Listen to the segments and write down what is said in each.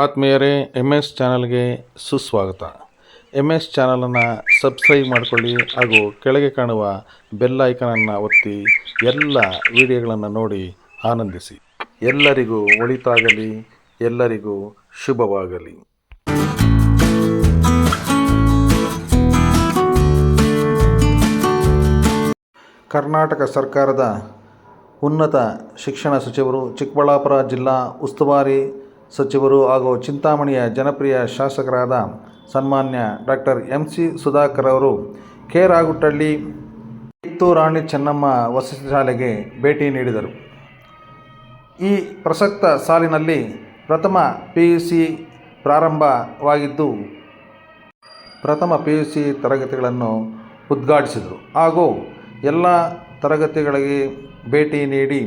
ಆತ್ಮೀಯರೇ M S ಚಾನಲ್ಗೆ ಸುಸ್ವಾಗತ. ಎಂ ಎಸ್ ಚಾನಲನ್ನು ಸಬ್ಸ್ಕ್ರೈಬ್ ಮಾಡಿಕೊಳ್ಳಿ ಹಾಗೂ ಕೆಳಗೆ ಕಾಣುವ ಬೆಲ್ ಐಕನನ್ನು ಒತ್ತಿ ಎಲ್ಲ ವಿಡಿಯೋಗಳನ್ನು ನೋಡಿ ಆನಂದಿಸಿ. ಎಲ್ಲರಿಗೂ ಒಳಿತಾಗಲಿ, ಎಲ್ಲರಿಗೂ ಶುಭವಾಗಲಿ. ಕರ್ನಾಟಕ ಸರ್ಕಾರದ ಉನ್ನತ ಶಿಕ್ಷಣ ಸಚಿವರು ಚಿಕ್ಕಬಳ್ಳಾಪುರ ಜಿಲ್ಲಾ ಉಸ್ತುವಾರಿ ಸಚಿವರು ಹಾಗೂ ಚಿಂತಾಮಣಿಯ ಜನಪ್ರಿಯ ಶಾಸಕರಾದ ಸನ್ಮಾನ್ಯ ಡಾಕ್ಟರ್ ಎಂ ಸಿ ಸುಧಾಕರ್ ಅವರು ಕೆ ರಾಗುಟ್ಟಳ್ಳಿ ಕಿತ್ತೂರಾಣಿ ಚೆನ್ನಮ್ಮ ವಸತಿ ಶಾಲೆಗೆ ಭೇಟಿ ನೀಡಿದರು. ಈ ಪ್ರಸಕ್ತ ಸಾಲಿನಲ್ಲಿ ಪ್ರಥಮ ಪಿ ಯು ಸಿ ಪ್ರಾರಂಭವಾಗಿದ್ದು, ಪ್ರಥಮ ಪಿ ಯು ಸಿ ತರಗತಿಗಳನ್ನು ಉದ್ಘಾಟಿಸಿದರು ಹಾಗೂ ಎಲ್ಲ ತರಗತಿಗಳಿಗೆ ಭೇಟಿ ನೀಡಿ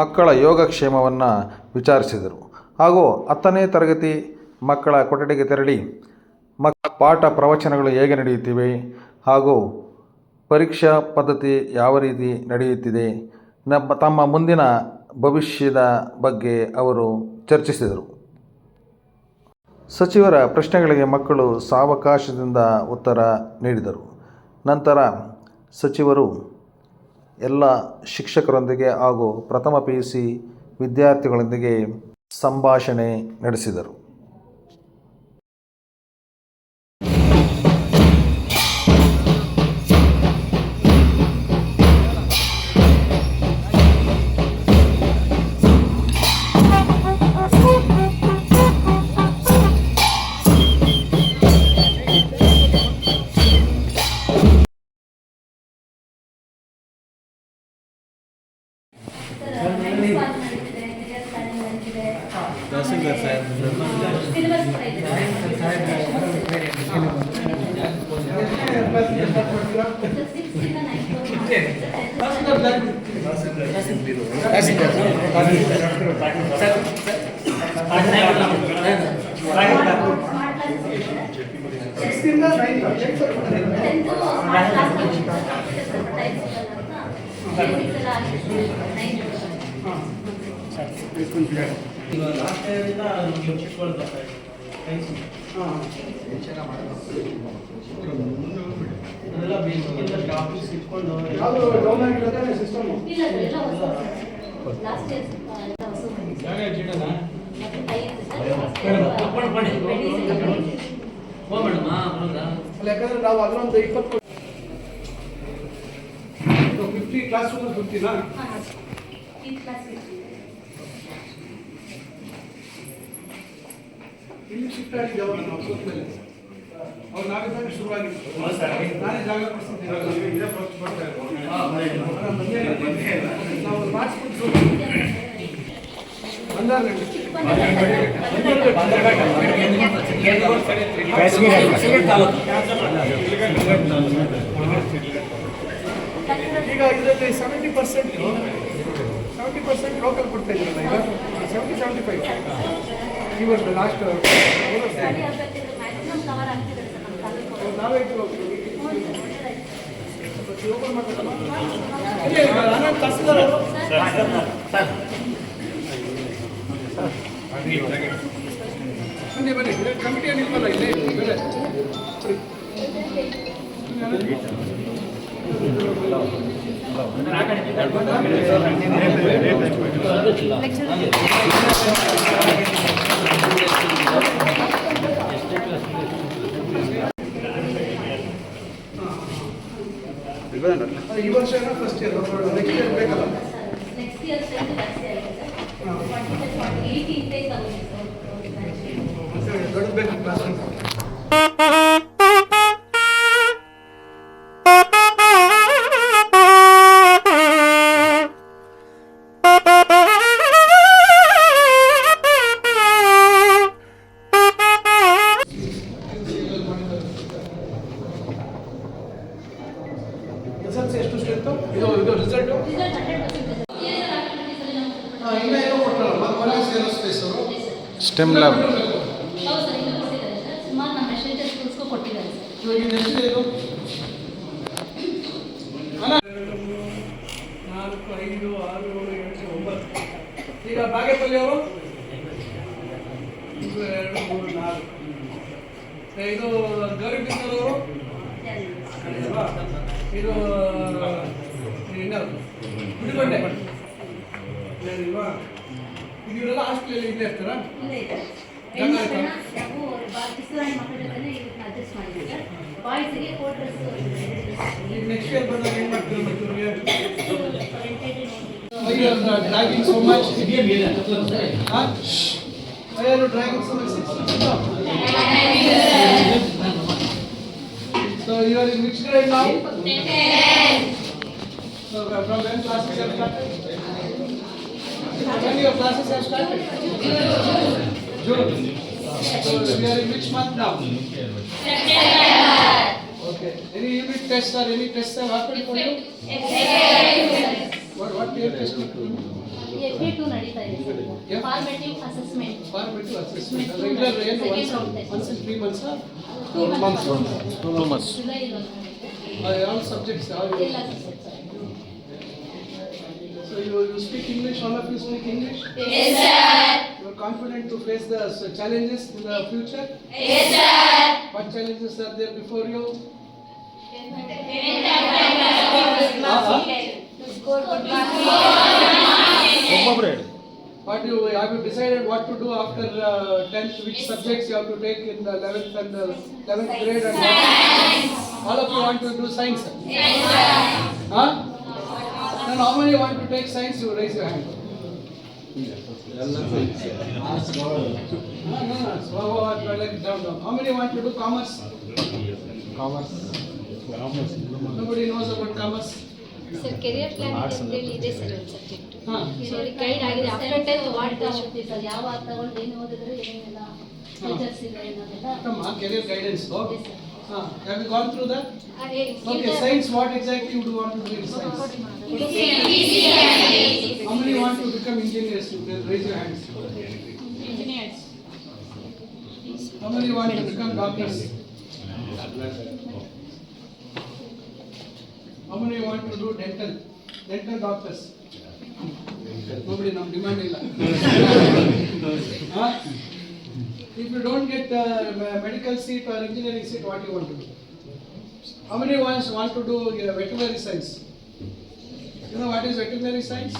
ಮಕ್ಕಳ ಯೋಗಕ್ಷೇಮವನ್ನು ವಿಚಾರಿಸಿದರು. ಹಾಗೂ ಹತ್ತನೇ ತರಗತಿ ಮಕ್ಕಳ ಕೊಠಡಿಗೆ ತೆರಳಿ ಮಕ್, ಪಾಠ ಪ್ರವಚನಗಳು ಹೇಗೆ ನಡೆಯುತ್ತಿವೆ ಹಾಗೂ ಪರೀಕ್ಷಾ ಪದ್ಧತಿ ಯಾವ ರೀತಿ ನಡೆಯುತ್ತಿದೆ ನಮ್ಮ, ತಮ್ಮ ಮುಂದಿನ ಭವಿಷ್ಯದ ಬಗ್ಗೆ ಅವರು ಚರ್ಚಿಸಿದರು. ಸಚಿವರ ಪ್ರಶ್ನೆಗಳಿಗೆ ಮಕ್ಕಳು ಸಾವಕಾಶದಿಂದ ಉತ್ತರ ನೀಡಿದರು. ನಂತರ ಸಚಿವರು ಎಲ್ಲ ಶಿಕ್ಷಕರೊಂದಿಗೆ ಹಾಗೂ ಪ್ರಥಮ ಪಿ ಯು ಸಿ ವಿದ್ಯಾರ್ಥಿಗಳೊಂದಿಗೆ ಸಂಭಾಷಣೆ ನಡೆಸಿದರು. ಯಾವುದು ಡೌನ್ ಆಗಿರೋದೇ ಸಿಸ್ಟಮ್ ಇಲ್ಲ ಸರ್, ಹೊಸ ಲಾಸ್ಟ್ ಇಯರ್ ಎಲ್ಲ ಹೊಸ ಮತ್ತೆ ಕೈ ಇದೆ ಸರ್, first year, medicine ಇದೆ. ಅಲ್ಲ ಯಾಕಂದ್ರೆ ನಾವು ಅದನ್ನೊಂದು ಇಪ್ಪತ್ತು ಫಿಫ್ಟಿ ಕ್ಲಾಸ್ ರೂಮ್ ಫಿಫ್ಟಿನಾ ಹಾ, ಹಾ. ಇಲ್ಲಿ ಶಿಫ್ಟ್ ಆಗಿದ್ದೆ ಅವಾಗ ನಾವು ಕೂತ್ಮೇಲೆ ಅವ್ರು ನಾವಿದ್ದಾಗ ಶುರುವಾಗಿತ್ತು ನಾನೇ ಜಾಗ ಕೊಡ್ಸಿದ್ದೆ ನಾವು ಮಾಡಿಸ್ಬಿಟ್ಟು ಈಗ ಇದರಲ್ಲಿ seventy percent seventy percent local ಕೊಡ್ತಾ ಇದ್ದೀರಲ್ಲ ಈಗ seventy seventy five last sir ನಮ್ಮ ತಾಲೂಕು. ನಾವೇ. ಬನ್ನಿ ಬನ್ನಿ ಕಮಿಟಿ ಏನಿಲ್ವಲ್ಲ ಇಲ್ಲಿ ಬೇರೆ ಈ ವರ್ಷ ಫಸ್ಟ್ ಇಯರ್ ನೆಕ್ಸ್ಟ್ ಇಯರ್ ಬೇಕಲ್ಲ ನೆಕ್ಸ್ಟ್ ಇಯರ್ strength ಜಾಸ್ತಿ ಆಗಿದೆ ಸರ್. 40 plus 40, 80 intake ಆಗುತ್ತೆ ಸರ್. ದೊಡ್ಡ ಬೇಕು ಕ್ಲಾಸ್ ಎಷ್ಟಿದೆ ಇದು ನಾಲ್ಕು ಐದು ಆರು ಏಳು ಒಂಬತ್ತು ಈಗ ಬಾಗೇಪಲ್ಲಿ ಅವರು? ಎರಡು, ಮೂರು, ನಾಲ್ಕು. ಇದು ಗೌರಿ ಬಿದ್ದವರು ಇದು ಇವರೆಲ್ಲ ಹಾಸ್ಟೆಲಲ್ಲಿ ಇಲ್ಲೇ ಇರ್ತಾರಾ ಇಲ್ಲೇ ಇದೆ ಹೆಣ್ಮಕ್ಳನ್ನ ನಾವು ಬಿಸಿಲಾಗಿ ಮಕ್ಕಳ ಜೊತೆ ಇದನ್ನ ಅಡ್ಜಸ್ಟ್ ಮಾಡಿದ್ದೀವಿ ಸರ್ ಬಾಯ್ಸ್ಗೆ ಕೋಟ್ ಡ್ರೆಸ್ ಈಗ ನೆಕ್ಸ್ಟ್ ಇಯರ್ ಬಂದಾಗ ಏನು ಮಾಡ್ತೀವಿ ಮತ್ತೆ ಇವ್ರಿಗೆ Why you are dragging so much? Huh? Why are you dragging so much? Sit down. So you are in which grade now? So uh, from when classes have started? When your classes have started? June. So we are in which month now? Okay. Any unit tests or any tests have happened for you? What, what year test? F two ನಡೀತಾ ಇದೆ Yeah. Sir formative assessment Environmental assessment. Regular ಏನು once a- once in three months or? Two months July Uh, all subjects are. ಎಲ್ಲ sir so you, you speak English, all of you speak English? Yes, sir. You are confident to face the challenges in the future? Yes, sir. What challenges are there before you? What you have you decided what to do after uh, 10th? Which subjects you have to take in the 11th and the 11th grade? And science. All of you want to do science? Yes, sir. Huh? ನಾನು only want to take science you rise rank ಎಲ್ಲ commerce commerce commerce sir career planning is the leading subject ಹಾ. Sorry guide ಆಗಿದೆ. Sir ಯಾವ what ಆಗೋಯ್ತು career guidance no Yes, sir. Huh, have you gone through that? Okay, science, what exactly you do want to do in science? How many want to become engineers? You Raise your hands. Engineers. How many want to become doctors? How many want to do dental? Dental doctors? Nobody, no demand illa. If you don't get uh, medical seat or engineering seat, what you want to do? How many ones want to do uh, veterinary science? You know what is veterinary science?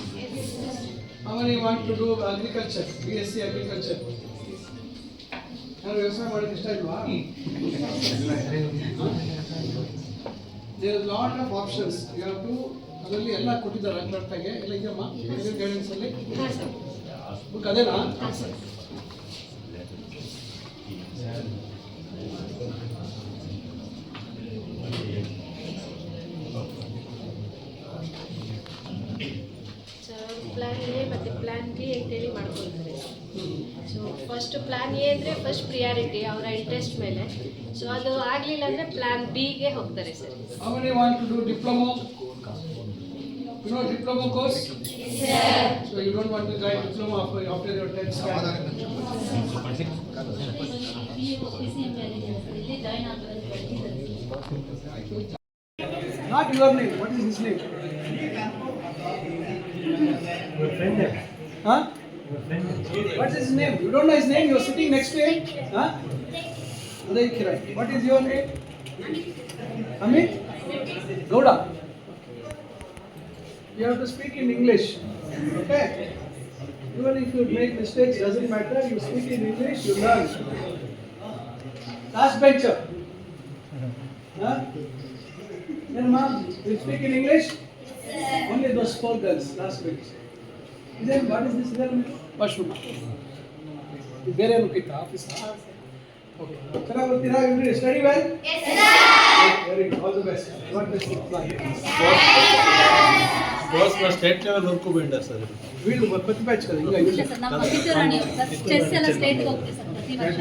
How many want to do agriculture, BSc agriculture? ಯಾರು ವ್ಯವಸಾಯ ಮಾಡೋದು ಇಷ್ಟ ಇಲ್ವಾ there lot of options you have to ಅದರಲ್ಲಿ ಎಲ್ಲ ಕೊಟ್ಟಿದ್ದಾರೆ ಕರೆಕ್ಟಾಗಿ ಎಲ್ಲ ಇದೆಯಮ್ಮ ಗೈಡೆನ್ಸಲ್ಲಿ ಬುಕ್ ಅದೇನಾ ಪ್ಲಾನ್ ಎ ಮತ್ತು ಪ್ಲಾನ್ ಬಿ ಅಂತೇಳಿ ಮಾಡ್ಕೊಳ್ತಾರೆ. ಸೊ ಫಸ್ಟ್ ಪ್ಲಾನ್ ಎ ಅಂದರೆ ಫಸ್ಟ್ ಪ್ರಿಯಾರಿಟಿ ಅವರ ಇಂಟ್ರೆಸ್ಟ್ ಮೇಲೆ. ಸೊ ಅದು ಆಗಲಿಲ್ಲ ಅಂದರೆ ಪ್ಲಾನ್ ಬಿಗೆ ಹೋಗ್ತಾರೆ sir. You know diploma course? So you don't want to join diploma after, after your tenth standard? P U P C M ಇಲ್ಲಿ join ಆಗಬೇಕು Not your name, what is his name? Huh? What is his name? You don't know his name, you are sitting next to him? Huh? Uday Kiran. What is your name? Amit? Gouda. you have to speak in English. Okay? Even if you make mistakes, doesn't matter. You speak in English, you learn. Last bencher. Huh? Then, ma'am, you speak in English? Only those four girls, last bench. Then what is this? Then mushroom. ಬೇರೆ ಏನು ಕಿತ್ತ office okay ಚೆನ್ನಾಗಿ ಬರ್ತೀರಾ ಇವ್ರಿ study well very good all the best God bless you ಗೋಸ್ಕರ state level work ಬೇಡ sir ವೀಳ್ಡು ಪ್ರತಿ batch ಕಲ ಇಲ್ಲ ಇಲ್ಲ ಸರ್ ನಮ್ಮ ರಾಣಿ ಚೆಸ್ ಎಲ್ಲ ಸ್ಟೇಟ್ ಹೋಗ್ತೀವಿ ಸರ್ ಪ್ರತಿ ವರ್ಷ.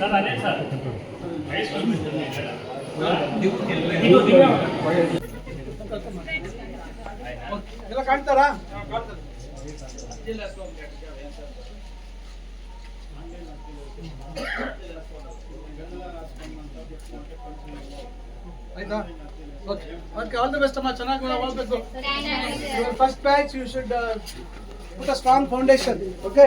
ಸರ್ ಅದೇ ಸರ್ ಎಲ್ಲ ಕಾಣ್ತಾರಾ? ಆಯ್ತಾ? Okay okay all the best ಅಮ್ಮ. ಚೆನ್ನಾಗಿ ಓದಬೇಕು first batch you should put a strong foundation okay